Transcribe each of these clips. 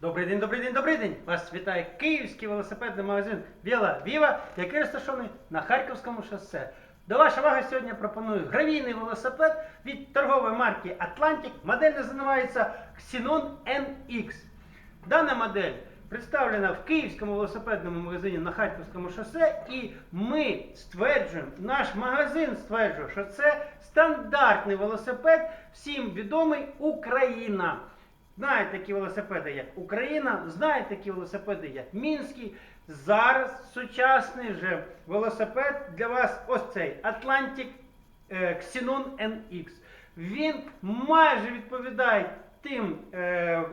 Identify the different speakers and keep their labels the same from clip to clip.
Speaker 1: Добрий день, добрий день, добрий день! Вас вітає київський велосипедний магазин Біла Віва, який розташований на Харківському шосе. До вашої уваги сьогодні пропоную гравійний велосипед від торгової марки Atlantic. Модель називається Xenon NX. Дана модель представлена в київському велосипедному магазині на Харківському шосе, і ми стверджуємо, наш магазин стверджує, що це стандартний велосипед, всім відомий Україна. Знають такі велосипеди, як Україна, знають такі велосипеди, як Мінський. Зараз сучасний же велосипед для вас ось цей Atlantic е, Xenon NX. Він майже відповідає тим е,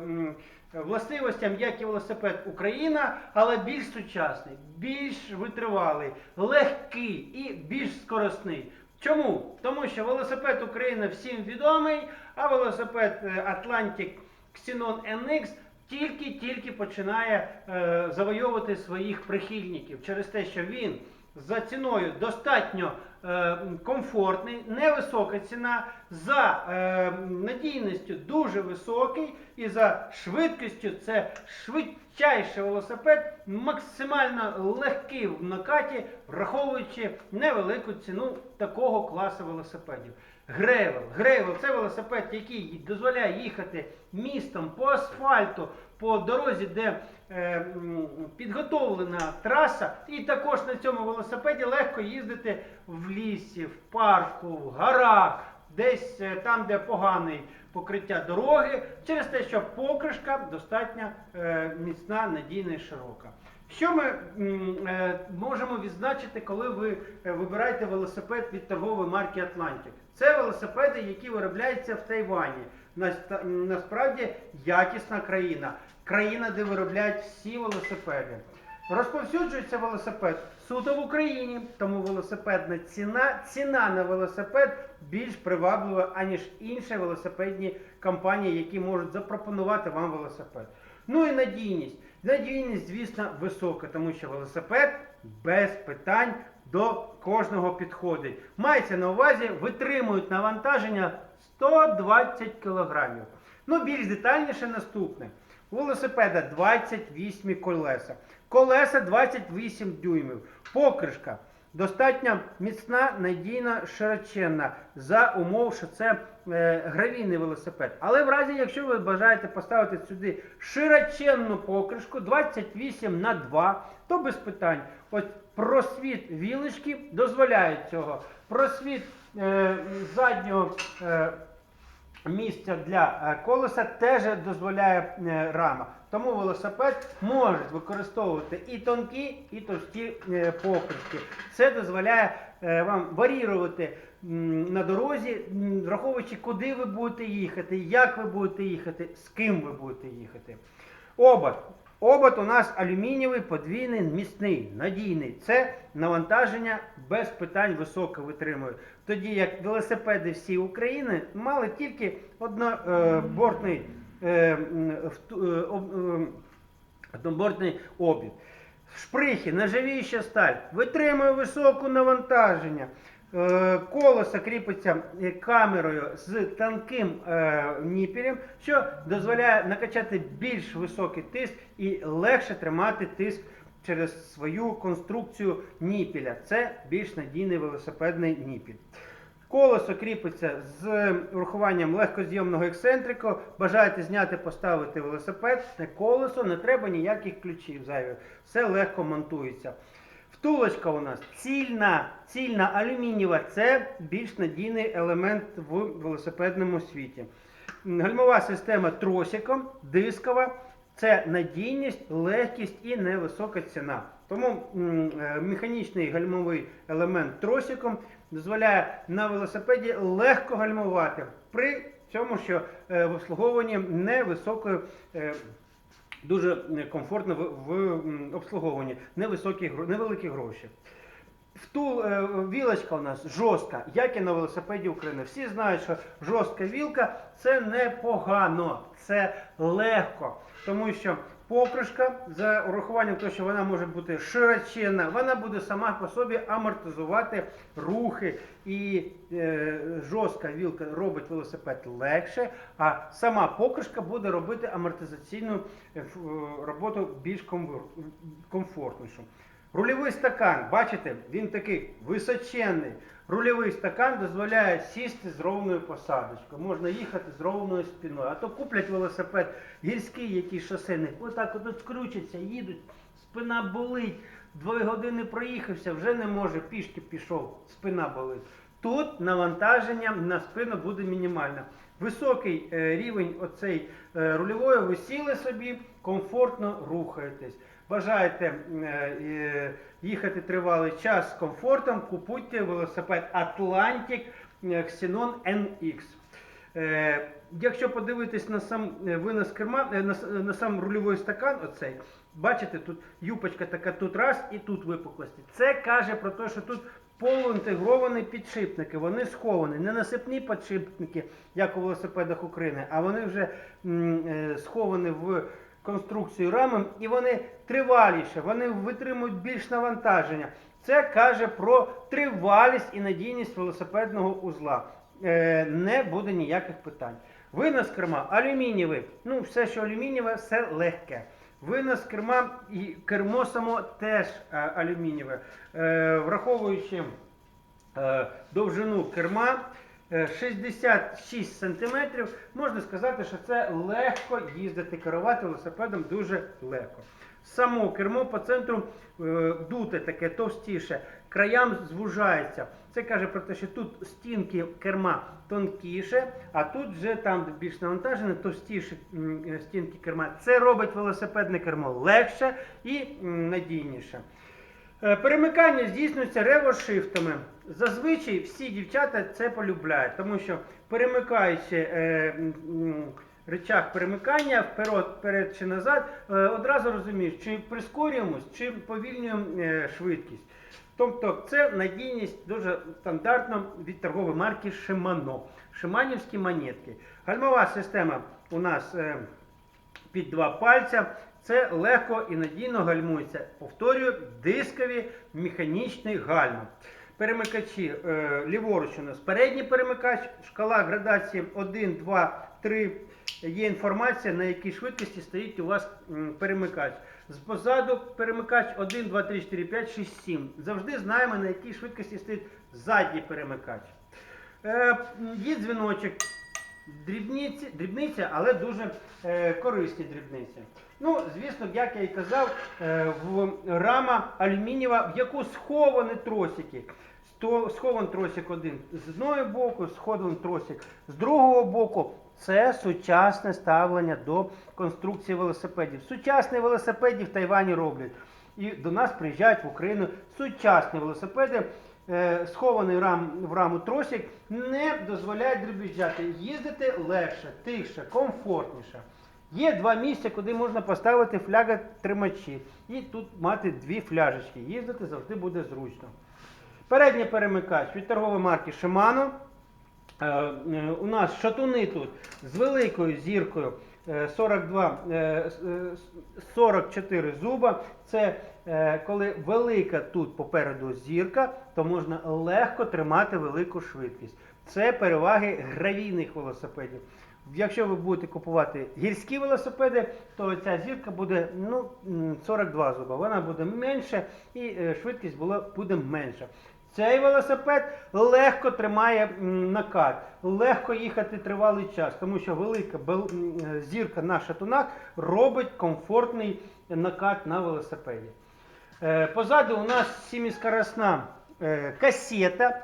Speaker 1: властивостям, як і велосипед Україна, але більш сучасний, більш витривалий, легкий і більш скоростний. Чому? Тому що велосипед Україна всім відомий, а велосипед е, Atlantic Xenon NX тільки-тільки починає е, завойовувати своїх прихильників через те, що він за ціною достатньо е, комфортний, невисока ціна, за е, надійністю дуже високий і за швидкістю це швидчайший велосипед, максимально легкий в накаті, враховуючи невелику ціну такого класу велосипедів. Грейвел. Грейвел це велосипед, який дозволяє їхати містом по асфальту, по дорозі, де е, підготовлена траса. І також на цьому велосипеді легко їздити в лісі, в парку, в горах, десь е, там, де поганий покриття дороги, через те, що покришка достатньо е, міцна, надійна і широка. Що ми е, можемо відзначити, коли ви е, вибираєте велосипед від торгової марки Atlantic? Це велосипеди, які виробляються в Тайвані. Насправді якісна країна. Країна, де виробляють всі велосипеди. Розповсюджується велосипед суто в Україні, тому велосипедна ціна, ціна на велосипед більш приваблива, аніж інші велосипедні компанії, які можуть запропонувати вам велосипед. Ну і надійність. Надійність, звісно, висока, тому що велосипед без питань до кожного підходить. Мається на увазі, витримують навантаження 120 кг. Ну, більш детальніше наступне. Велосипеда 28 колеса. Колеса 28 дюймів. Покришка достатньо міцна, надійна, широченна за умов, що це е, гравійний велосипед. Але в разі, якщо ви бажаєте поставити сюди широченну покришку 28 на 2, то без питань. От просвіт вілочки дозволяє цього. Просвіт е, заднього. Е, місця для е, колеса теж дозволяє е, рама. Тому велосипед може використовувати і тонкі, і товсті е, покришки. Це дозволяє вам варірувати на дорозі, враховуючи, куди ви будете їхати, як ви будете їхати, з ким ви будете їхати. Обод. Обод у нас алюмінієвий, подвійний, міцний, надійний. Це навантаження без питань високо витримує. Тоді як велосипеди всі України мали тільки однобортний, е, е, е, обід. Шприхи, нержавіюча сталь, витримує високе навантаження. Е, Колесо кріпиться е, камерою з тонким е, ніпелем, що дозволяє накачати більш високий тиск і легше тримати тиск через свою конструкцію ніпеля. Це більш надійний велосипедний ніпіль. Колесо кріпиться з урахуванням легкозйомного ексцентрику. Бажаєте зняти, поставити велосипед, колесо, не треба ніяких ключів зайвих. Все легко монтується. Втулочка у нас цільна, цільна алюмінієва. Це більш надійний елемент в велосипедному світі. Гальмова система тросиком, дискова. Це надійність, легкість і невисока ціна. Тому е, механічний гальмовий елемент тросиком дозволяє на велосипеді легко гальмувати при цьому, що е, в обслуговуванні невисокої. Дуже комфортно в, в обслуговуванні, невисокі, невеликі гроші. Втул, е, вілочка у нас жорстка, як і на велосипеді України. Всі знають, що жорстка вілка це непогано, це легко. Тому що покришка за урахуванням того, що вона може бути широченна, вона буде сама по собі амортизувати рухи і е, жорстка вілка робить велосипед легше, а сама покришка буде робити амортизаційну е, е, роботу більш комфортнішу. Рульовий стакан, бачите, він такий височенний. Рульовий стакан дозволяє сісти з ровною посадочкою. Можна їхати з ровною спиною. А то куплять велосипед гірський, який шосейний, отак от скручаться, їдуть, спина болить. Дві години проїхався, вже не може, пішки пішов, спина болить. Тут навантаження на спину буде мінімальне. Високий е, рівень оцей е, рульової, ви сіли собі, комфортно рухаєтесь. Бажаєте е, їхати тривалий час з комфортом, купуйте велосипед Atlantic е, Xenon NX. Е, Якщо подивитись на сам винос керма, на, сам рульовий стакан, оцей, бачите, тут юпочка така, тут раз і тут випуклості. Це каже про те, що тут полуінтегровані підшипники, вони сховані, не насипні підшипники, як у велосипедах України, а вони вже сховані в конструкцію рами і вони триваліше, вони витримують більш навантаження. Це каже про тривалість і надійність велосипедного узла. Е, не буде ніяких питань. Винос керма алюмінієвий. Ну, все, що алюмінієве, все легке. Винос керма і кермо само теж е, алюмінієве. Е, враховуючи е, довжину керма 66 см, можна сказати, що це легко їздити, керувати велосипедом дуже легко. Само кермо по центру е, дуте таке товстіше, краям звужається. Це каже про те, що тут стінки керма тонкіше, а тут вже там, більш навантажене, товстіші е, стінки керма. Це робить велосипедне кермо легше і надійніше. Е, Перемикання здійснюється ревершифтами. Зазвичай всі дівчата це полюбляють, тому що перемикаючи е, речах перемикання вперед, вперед чи назад, е, одразу розумієш, чи прискорюємось, чи повільнюємо е, швидкість. Тобто це надійність дуже стандартно від торгової марки Shimano. Шиманівські монетки. Гальмова система у нас е, під два пальця. Це легко і надійно гальмується. Повторюю, дискові механічні гальма. Перемикачі е, ліворуч у нас передній перемикач, шкала градації 1, 2, 3. Є інформація, на якій швидкості стоїть у вас перемикач. Позаду перемикач 1, 2, 3, 4, 5, 6, 7. Завжди знаємо, на якій швидкості стоїть задній перемикач. Е, є дзвіночок. Дрібниці, дрібниця, але дуже е, корисні дрібниці. Ну, звісно, як я і казав, е, в рама алюмінієва, в яку сховані тросики. Сто, схован тросик один з одного боку, схований тросик з другого боку. Це сучасне ставлення до конструкції велосипедів. Сучасні велосипеді в Тайвані роблять. І до нас приїжджають в Україну сучасні велосипеди, схований рам, в раму тросик, не дозволяють дребіжджати. Їздити легше, тихше, комфортніше. Є два місця, куди можна поставити фляга тримачі. І тут мати дві фляжечки. Їздити завжди буде зручно. Передній перемикач від торгової марки Shimano. Е, е, У нас шатуни тут з великою зіркою е, 42, е, с- е, с- 44 зуба. Це е, коли велика тут попереду зірка, то можна легко тримати велику швидкість. Це переваги гравійних велосипедів. Якщо ви будете купувати гірські велосипеди, то ця зірка буде ну, 42 зуба. Вона буде менше і е, швидкість буде менша. Цей велосипед легко тримає накат, легко їхати тривалий час, тому що велика зірка на шатунах робить комфортний накат на велосипеді. Е, Позаду у нас сіміскоросна е, касета,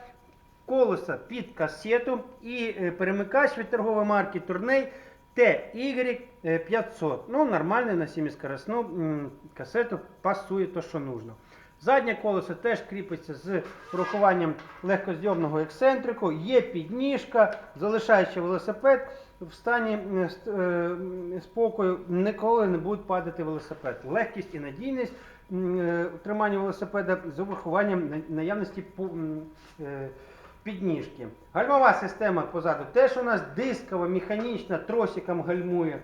Speaker 1: колеса під касету і е, перемикач від торгової марки Турней TY500. Ну, нормально на сіміскоросну касету пасує то, що нужно. Заднє колесо теж кріпиться з урахуванням легкозйомного ексцентрику, є підніжка, залишаючи велосипед в стані е, е, спокою, ніколи не буде падати велосипед. Легкість і надійність е, тримання велосипеда з урахуванням наявності підніжки. Гальмова система позаду теж у нас дискова, механічна, тросиком гальмує.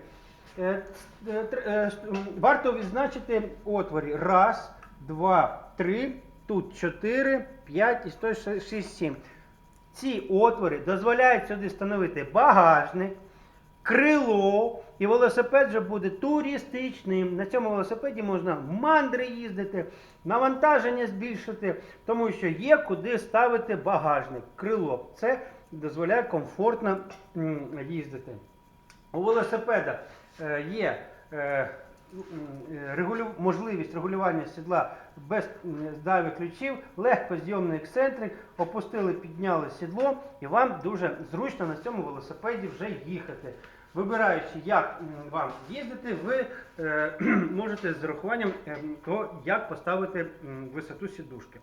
Speaker 1: Варто відзначити отворі. Раз, два, три, тут чотири, п'ять і сто шість, сім. Ці отвори дозволяють сюди встановити багажник, крило, і велосипед вже буде туристичним. На цьому велосипеді можна в мандри їздити, навантаження збільшити, тому що є куди ставити багажник, крило. Це дозволяє комфортно їздити. У велосипеда е, є е, регулю... можливість регулювання сідла без м, здави ключів, легкозйомний ексцентрик, опустили, підняли сідло, і вам дуже зручно на цьому велосипеді вже їхати. Вибираючи, як вам їздити, ви е, можете з зарахуванням е, того, як поставити висоту сідушки.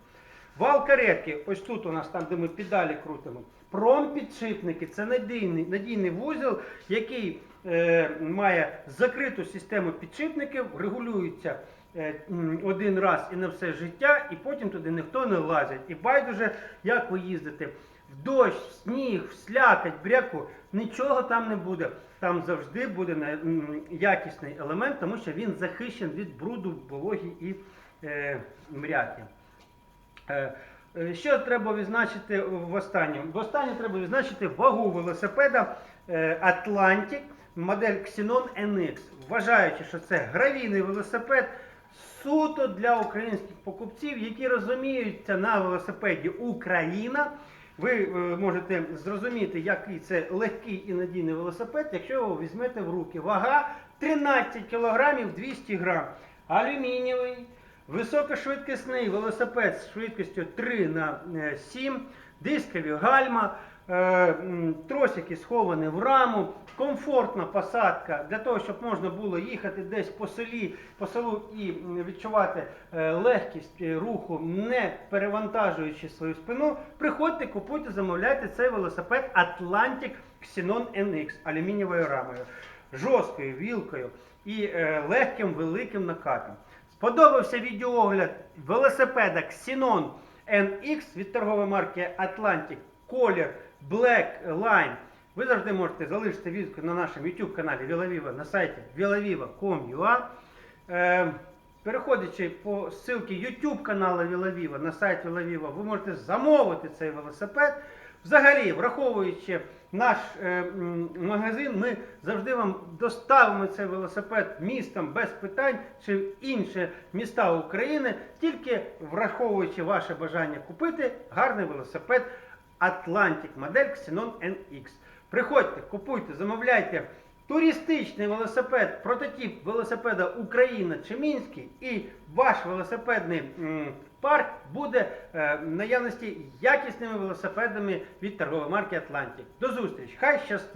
Speaker 1: Вал каретки, ось тут у нас там, де ми педалі крутимо. Промпідшипники це надійний, надійний вузол, який має закриту систему підшипників, регулюється е, один раз і на все життя, і потім туди ніхто не лазить. І байдуже, як ви їздите. В дощ, в сніг, в слякоть, бряку, нічого там не буде. Там завжди буде якісний елемент, тому що він захищений від бруду, вологі і е, мряки. Е, е, Що треба відзначити в останньому? В останньому треба відзначити вагу велосипеда е, Atlantic модель Xenon NX. Вважаючи, що це гравійний велосипед суто для українських покупців, які розуміються на велосипеді Україна. Ви е, можете зрозуміти, який це легкий і надійний велосипед, якщо його візьмете в руки. Вага 13 кг 200 г. Алюмінієвий, високошвидкісний велосипед з швидкістю 3 на е, 7, дискові гальма, е, тросики сховані в раму, комфортна посадка для того, щоб можна було їхати десь по селі, по селу і відчувати е, легкість е, руху, не перевантажуючи свою спину. Приходьте, купуйте, замовляйте цей велосипед Atlantic Xenon NX алюмінієвою рамою, жорсткою вілкою і е, легким великим накатом. Сподобався відеоогляд велосипеда Xenon NX від торгової марки Atlantic колір Black Line. Ви завжди можете залишити відгук на нашому YouTube каналі VilaViva на сайті vilaviva.com.ua. Е, Переходячи по ссылці YouTube каналу VilaViva на сайт VilaViva, ви можете замовити цей велосипед. Взагалі, враховуючи наш е, магазин, ми завжди вам доставимо цей велосипед містом без питань чи в інші міста України, тільки враховуючи ваше бажання купити гарний велосипед Atlantic модель Xenon NX. Приходьте, купуйте, замовляйте туристичний велосипед, прототип велосипеда Україна чи Мінський, і ваш велосипедний парк буде е, наявності якісними велосипедами від торгової марки Atlantic. До зустрічі! Хай щастить!